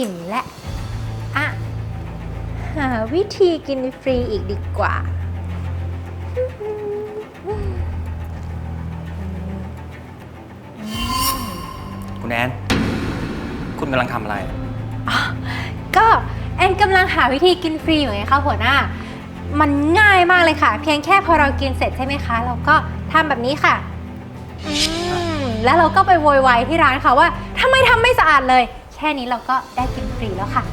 อิ่มและอะ หาวิธีกินฟรีอีกดีกว่า คุณแอน คุณกำลังทำอะไร ก็แอนกำลังหาวิธีกินฟรีอยู่ไงคะหัวหน้า มันง่ายมากเลยค่ะ เพียงแค่พอเรากินเสร็จใช่ไหมคะ เราก็ทำแบบนี้ค่ะอืมแล้วเราก็ไปโวยวายที่ร้านค่ะว่าทำไมทำไม่สะอาดเลยแค่นี้เราก็ได้กินฟรีแล้วค่ะ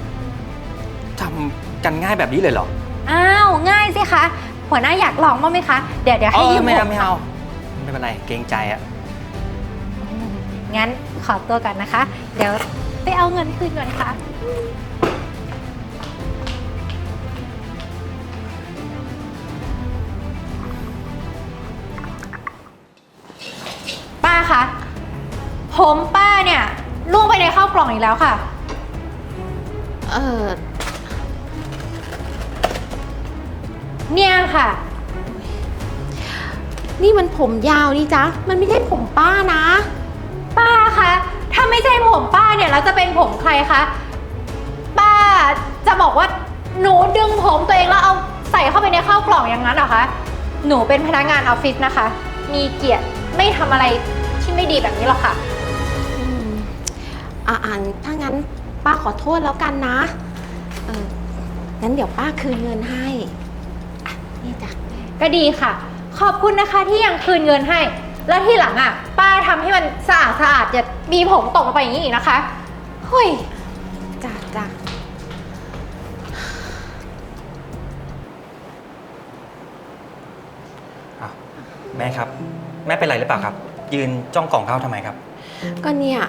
ทำกันง่ายแบบนี้เลยเหรออ้าวง่ายสิคะ หัวหน้าอยากลองบ้างไหมคะ เดี๋ยวเดี๋ยวเอให้อยืมไม่ผเอามไม่เอาไม่เป็นไรเกรงใจอะงั้นขอตัวก่อนนะคะ เดี๋ยวไปเอาเงินคืนก่อนค่ะ ป้าคะผมป้าเนี่ย ล่วงไปในข้าวกล่องอีกแล้วค่ะ เออเนี่ยค่ะ นี่มันผมยาวนี่จ๊ะ มันไม่ใช่ผมป้านะ ป้าคะ ถ้าไม่ใช่ผมป้าเนี่ยแล้วจะเป็นผมใครคะ ป้าจะบอกว่าหนูดึงผมตัวเองแล้วเอาใส่เข้าไปในข้าวกล่องอย่างนั้นเหรอคะ หนูเป็นพนักงานออฟฟิศนะคะ มีเกียรติไม่ทำอะไรที่ไม่ดีแบบนี้หรอกค่ะอืม อ่าอ่านถ้างั้นป้าขอโทษแล้วกันนะเอองั้นเดี๋ยวป้าคืนเงินให้อะนี่จ้ะก็ดีค่ะ ขอบคุณนะคะที่ยังคืนเงินให้ แล้วที่หลังอะ ป้าทำให้มันสะอาดสะอาดอย่ามีผมตกลงไปอย่างนี้อีกนะคะเฮ้ย จ้ะจ้ะอ้าวแม่ครับ แม่เป็นไรหรือเปล่าครับ ยืนจ้องกล่องข้าวทำไมครับ ก็เนี่ย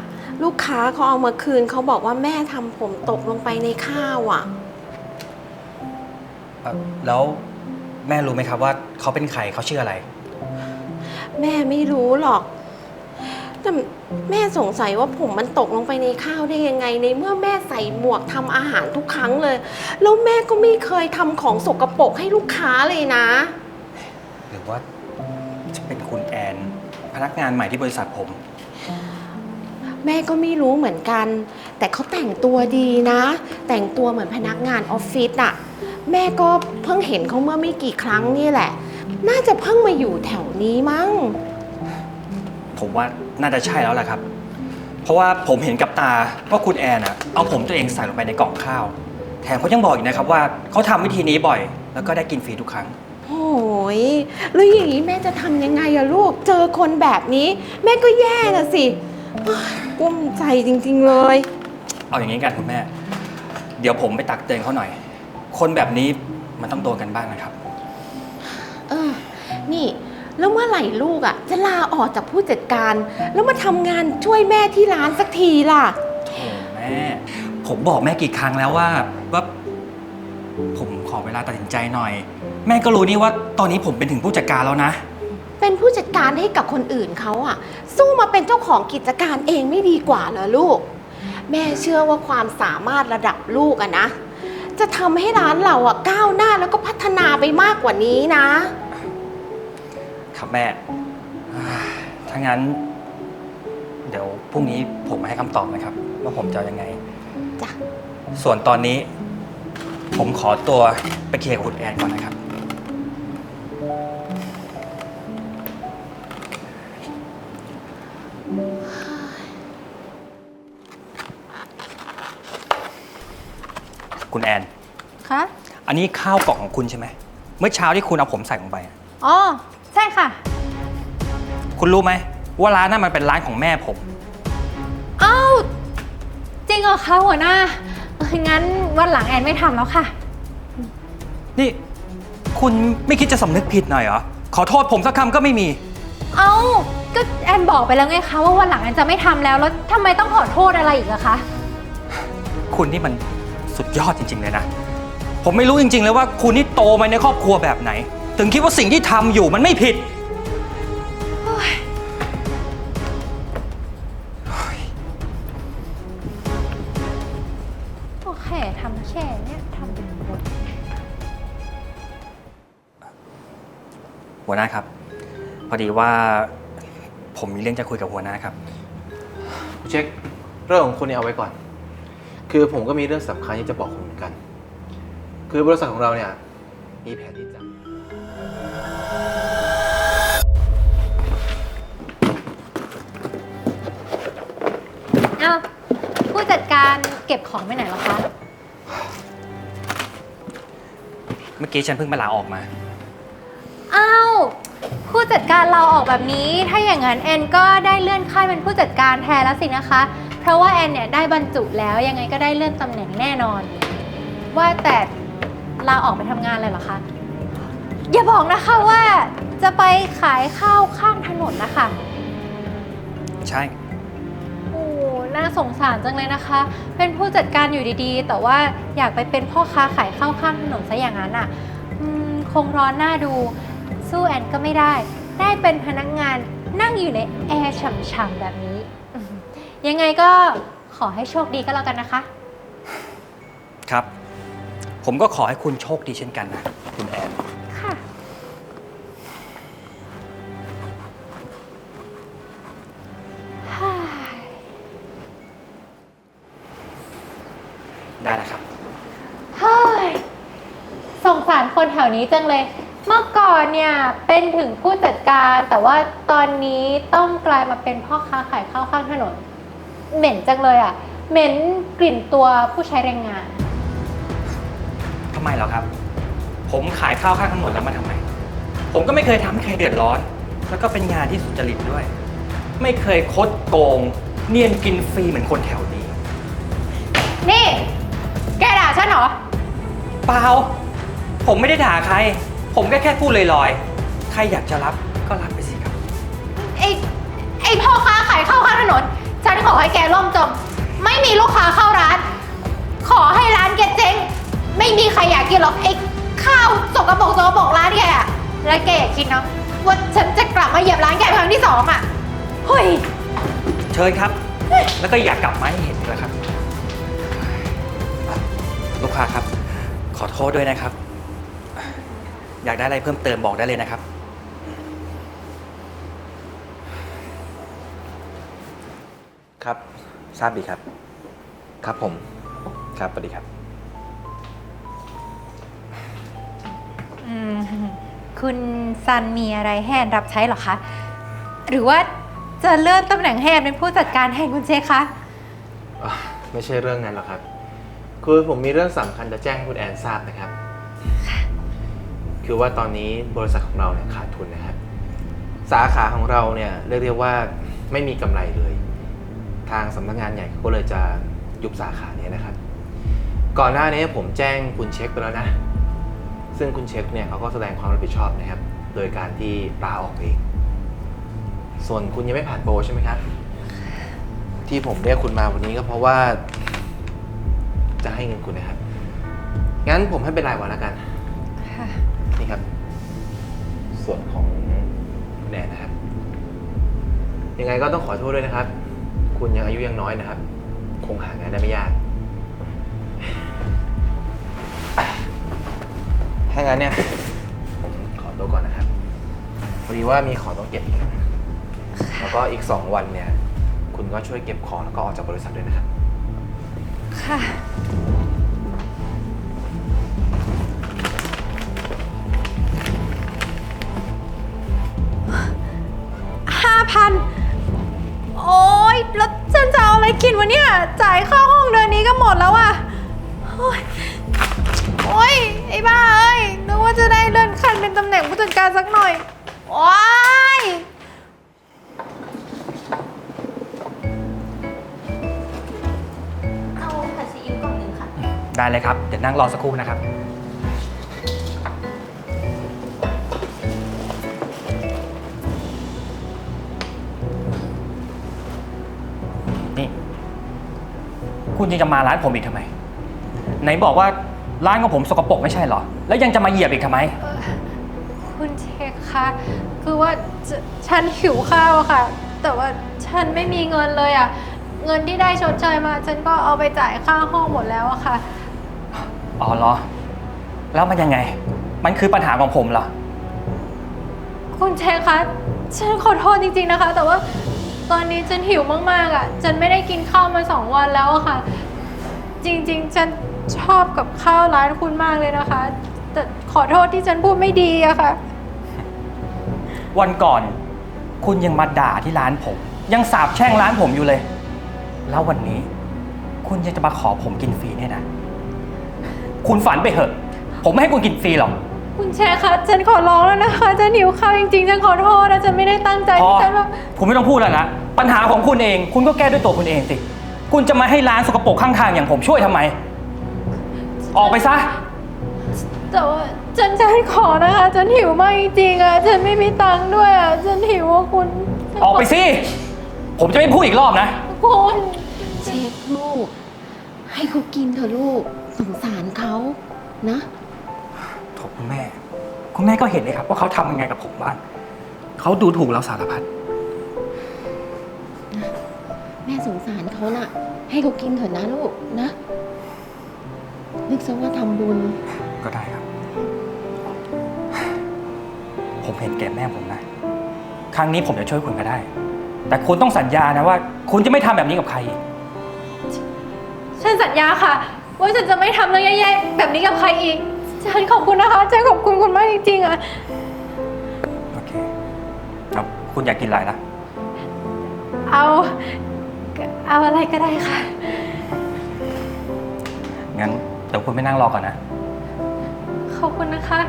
ลูกค้าเขาเอามาคืนเขาบอกว่าแม่ทำผมตกลงไปในข้าวอะ เอ่อแล้วแม่รู้ไหมครับว่าเขาเป็นใครเขาชื่ออะไร แม่ไม่รู้หรอก แต่แม่สงสัยว่าผมมันตกลงไปในข้าวได้ยังไง ในเมื่อแม่ใส่หมวกทำอาหารทุกครั้งเลย แล้วแม่ก็ไม่เคยทำของสกปรกให้ลูกค้าเลยนะ หรือว่าจะเป็นคุณแอน พนักงานใหม่ที่บริษัทผม แม่ก็ไม่รู้เหมือนกัน แต่เขาแต่งตัวดีนะ แต่งตัวเหมือนพนักงานออฟฟิศอะแม่ก็เพิ่งเห็นเขาเมื่อไม่กี่ครั้งนี่แหละ น่าจะเพิ่งมาอยู่แถวนี้มั้ง ผมว่าน่าจะใช่แล้วแหละครับ เพราะว่าผมเห็นกับตาว่าคุณแอนอะเอาผมตัวเองใส่ลงไปในกล่องข้าว แถมเขายังบอกอีกนะครับว่าเขาทำวิธีนี้บ่อย แล้วก็ได้กินฟรีทุกครั้ง โอ้ยแล้วอย่างนี้แม่จะทำยังไงอะลูก เจอคนแบบนี้ แม่ก็แย่นะสิเฮ้ย กุ้มใจจริง ๆ เลย เอาอย่างนี้กันคุณแม่ เดี๋ยวผมไปตักเตือนเขาหน่อย คนแบบนี้มันต้องโดนกันบ้างนะครับ เออ นี่ แล้วเมื่อไหร่ลูกอะจะลาออกจากผู้จัดการ แล้วมาทำงานช่วยแม่ที่ร้านสักทีล่ะ โอ้แม่ ผมบอกแม่กี่ครั้งแล้วว่าว่า ผมขอเวลาตัดสินใจหน่อย แม่ก็รู้นี่ว่าตอนนี้ผมเป็นถึงผู้จัดการแล้วนะ เป็นผู้จัดการให้กับคนอื่นเขาอะสู้มาเป็นเจ้าของกิจการเองไม่ดีกว่าเหรอลูก แม่เชื่อว่าความสามารถระดับลูกอะนะ จะทำให้ร้านเราอะก้าวหน้าแล้วก็พัฒนาไปมากกว่านี้นะ ครับแม่อ่าถ้างั้น เดี๋ยวพรุ่งนี้ผมมาให้คำตอบนะครับ ว่าผมจะเอายังไง จ้ะ ส่วนตอนนี้ ผมขอตัวไปเคลียร์กับคุณแอนก่อนนะครับ คุณแอน คะอันนี้ข้าวกล่องของคุณใช่ไหม เมื่อเช้าที่คุณเอาผมใส่ลงไปอะอ๋อ ใช่ค่ะ คุณรู้ไหมว่าร้านนั้นมันเป็นร้านของแม่ผม เอ้า จริงเหรอคะหัวหน้าเอองั้นวันหลังแอนไม่ทำแล้วค่ะ นี่ คุณไม่คิดจะสำนึกผิดหน่อยเหรอ ขอโทษผมสักคำก็ไม่มี เอ้า ก็แอนบอกไปแล้วไงคะว่าวันหลังแอนจะไม่ทำแล้ว แล้วทำไมต้องขอโทษอะไรอีกอะคะ คุณนี่มัน สุดยอดจริง ๆ เลยนะ ผมไม่รู้จริง ๆ เลยว่าคุณนี่โตมาในครอบครัวแบบไหน ถึงคิดว่าสิ่งที่ทำอยู่มันไม่ผิดโอเคทำแค่เนี้ยทำเป็นบทหัวหน้าครับ พอดีว่าผมมีเรื่องจะคุยกับหัวหน้าครับ คุณเช็คเรื่องของคุณเนี่ยเอาไว้ก่อน คือผมก็มีเรื่องสำคัญที่จะบอกคุณเหมือนกัน คือบริษัทของเราเนี่ย มีแผนที่จะเอ้าผู้จัดการเก็บของไปไหนแล้วคะ เมื่อกี้ฉันเพิ่งมาลาออกมา อ้าวผู้จัดการเราออกแบบนี้ ถ้าอย่างนั้นแอนก็ได้เลื่อนขั้นเป็นผู้จัดการแทนแล้วสินะคะ เพราะว่าแอนเนี่ยได้บรรจุแล้วยังไงก็ได้เลื่อนตำแหน่งแน่นอน ว่าแต่ลาออกไปทำงานเลยเหรอคะ อย่าบอกนะคะว่าจะไปขายข้าวข้างถนนนะคะ ใช่ โอ้น่าสงสารจังเลยนะคะ เป็นผู้จัดการอยู่ดีๆ แต่ว่าอยากไปเป็นพ่อค้าขายข้าวข้างถนนซะอย่างนั้นอะอืมคงร้อนหน้าดู สู้แอนก็ไม่ได้ ได้เป็นพนักงานนั่งอยู่ในแอร์ฉ่ำๆแบบนี้อืม ยังไงก็ขอให้โชคดีก็แล้วกันนะคะ ครับ ผมก็ขอให้คุณโชคดีเช่นกันนะ คุณแอน ค่ะ ได้แล้วครับ เฮ้ยสงสารคนแถวนี้จังเลย เมื่อก่อนเนี่ยเป็นถึงผู้จัดการ แต่ว่าตอนนี้ต้องกลายมาเป็นพ่อค้าขายข้าวข้างถนน เหม็นจังเลยอะ่ะ เหม็นกลิ่นตัวผู้ใช้แรงงาน ทำไมเหรอครับ ผมขายข้าวข้างถนนแล้วมาทำไม ผมก็ไม่เคยทำให้ใครเดือดร้อน แล้วก็เป็นงานที่สุจริตด้วย ไม่เคยคดโกง เนียนกินฟรีเหมือนคนแถวนี้ นี่ แกด่าฉันเหรอ เปล่า ผมไม่ได้ด่าใคร ผมแค่แค่พูดลอยๆ ใครอยากจะรับก็รับไปสิครับ ไอ้ไอ้พ่อค้าขายข้าวข้างถนน ฉันขอให้แกล่มจม ไม่มีลูกค้าเข้าร้าน ขอให้ร้านแกเจ๊ง ไม่มีใครอยากกินหรอกไอ้ข้าวสกปรกสกปรกร้านแกอะแล้วแกอย่าคิดนะว่าฉันจะกลับมาเหยียบร้านแกครั้งที่สองอะเฮ้ย เชิญครับ แล้วก็อยากกลับมาให้เห็นด้วยครับ ลูกค้าครับ ขอโทษด้วยนะครับ อยากได้อะไรเพิ่มเติมบอกได้เลยนะครับ ครับ ทราบดีครับ ครับผม ครับสวัสดีครับ อืมคุณซันมีอะไรให้แอนรับใช้เหรอคะ หรือว่าจะเลื่อนตำแหน่งให้แอนเป็นผู้จัดการแทนคุณเจคคะ อะไม่ใช่เรื่องนั้นหรอกครับ คือผมมีเรื่องสำคัญจะแจ้งให้คุณแอนทราบนะครับ คือว่าตอนนี้บริษัทของเราเนี่ยขาดทุนนะครับ สาขาของเราเนี่ยเรียกได้ว่าไม่มีกำไรเลย ทางสำนักงานใหญ่เขาก็เลยจะยุบสาขาเนี้นะครับ ก่อนหน้านี้ผมแจ้งคุณเช็คไปแล้วนะ ซึ่งคุณเช็คเนี่ยเขาก็แสดงความรับผิดชอบนะครับ โดยการที่ลาออกเอง ส่วนคุณยังไม่ผ่านโปรใช่ไหมครับ ที่ผมเรียกคุณมาวันนี้ก็เพราะว่า จะให้เงินคุณนะครับ งั้นผมให้เป็นรายวันแล้วกัน ค่ะ นี่ครับ ส่วนของคุณแอนนะครับ ยังไงก็ต้องขอโทษด้วยนะครับ คุณยังอายุยังน้อยนะครับ คงหางานได้ไม่ยาก ถ้างั้นเนี่ย ผมขอตัวก่อนนะครับ พอดีว่ามีของต้องเก็บอีกแล้วก็อีกสองวันเนี่ย คุณก็ช่วยเก็บของแล้วก็ออกจากบริษัทด้วยนะครับ ค่ะ ห้าพัน อาอะไรกินวะเนี่ย จ่ายค่าห้องเดือนนี้ก็หมดแล้วอะโอ๊ยโอ๊ยไอ้บ้าเอ้ย นึกว่าจะได้เลื่อนขั้นเป็นตำแหน่งผู้จัดการสักหน่อย โอ๊ย เอาผัดซีอิ๊วกล่องหนึ่งค่ะ ได้เลยครับ เดี๋ยวนั่งรอสักครู่นะครับ คุณยังจะมาร้านผมอีกทำไม ไหนบอกว่าร้านของผมสกปรกไม่ใช่เหรอ แล้วยังจะมาเหยียบอีกทำไมคุณเชคคะคือว่าฉฉันหิวข้าวอะค่ะ แต่ว่าฉันไม่มีเงินเลยอะเงินที่ได้ชดเชยมา ฉันก็เอาไปจ่ายค่าห้องหมดแล้วอะค่ะ อ๋อเหรอ แล้วมันยังไง มันคือปัญหาของผมเหรอ คุณเชคคะฉันขอโทษจริงๆนะคะ แต่ว่า ตอนนี้ฉันหิวมากๆอะฉันไม่ได้กินข้าวมาสองวันแล้วอะค่ะ จริงๆ ฉันชอบกับข้าวร้านคุณมากเลยนะคะ แต่ขอโทษที่ฉันพูดไม่ดีอะค่ะ วันก่อน คุณยังมาด่าที่ร้านผม ยังสาบแช่งร้านผมอยู่เลย แล้ววันนี้ คุณยังจะมาขอผมกินฟรีเนี่ยนะ คุณฝันไปเถอะ ผมไม่ให้คุณกินฟรีหรอก คุณแชร์คะฉันขอร้องแล้วนะคะฉันหิวข้าวจริงๆฉันขอโทษนะฉันไม่ได้ตั้งใจพอฉันว่าคุณไม่ต้องพูดแล้วนะ ปัญหาของคุณเอง คุณก็แก้ด้วยตัวคุณเองสิ คุณจะมาให้ร้านสกปรกข้างๆอย่างผมช่วยทำไม ออกไปซะ แต่ว่าฉันฉันขอนะคะฉันหิวมากจริงๆอะฉันไม่มีตังค์ด้วยอะฉันหิวว่าคุณฉันขออกไปสิ ผมจะไม่พูดอีกรอบนะ คุณเช็คลูก ให้เขากินเถอะลูกสงสารเขานะโถ คุณแม่ คุณแม่ก็เห็นเลยครับ ว่าเขาทำยังไงกับผมบ้างเขาดูถูกเราสารพัด แม่สงสารเขาน่ะ ให้เขากินเถอะนะลูกนะ นึกซะว่าทำบุญ ก็ได้ครับ ผมเห็นแก่แม่ผมนะ ครั้งนี้ผมจะช่วยคุณก็ได้ แต่คุณต้องสัญญานะว่า คุณจะไม่ทำแบบนี้กับใครอีก ฉันสัญญาค่ะ ว่าฉันจะไม่ทำเรื่องแย่ๆแบบนี้กับใครอีก ฉันขอบคุณนะคะฉันขอบคุณคุณมากจริงๆอะโอเคครับคุณอยากกินอะไรนะเอาเอาอะไรก็ได้ค่ะ งั้นเดี๋ยวคุณไปนั่งรอก่อนนะ ขอบคุณนะคะ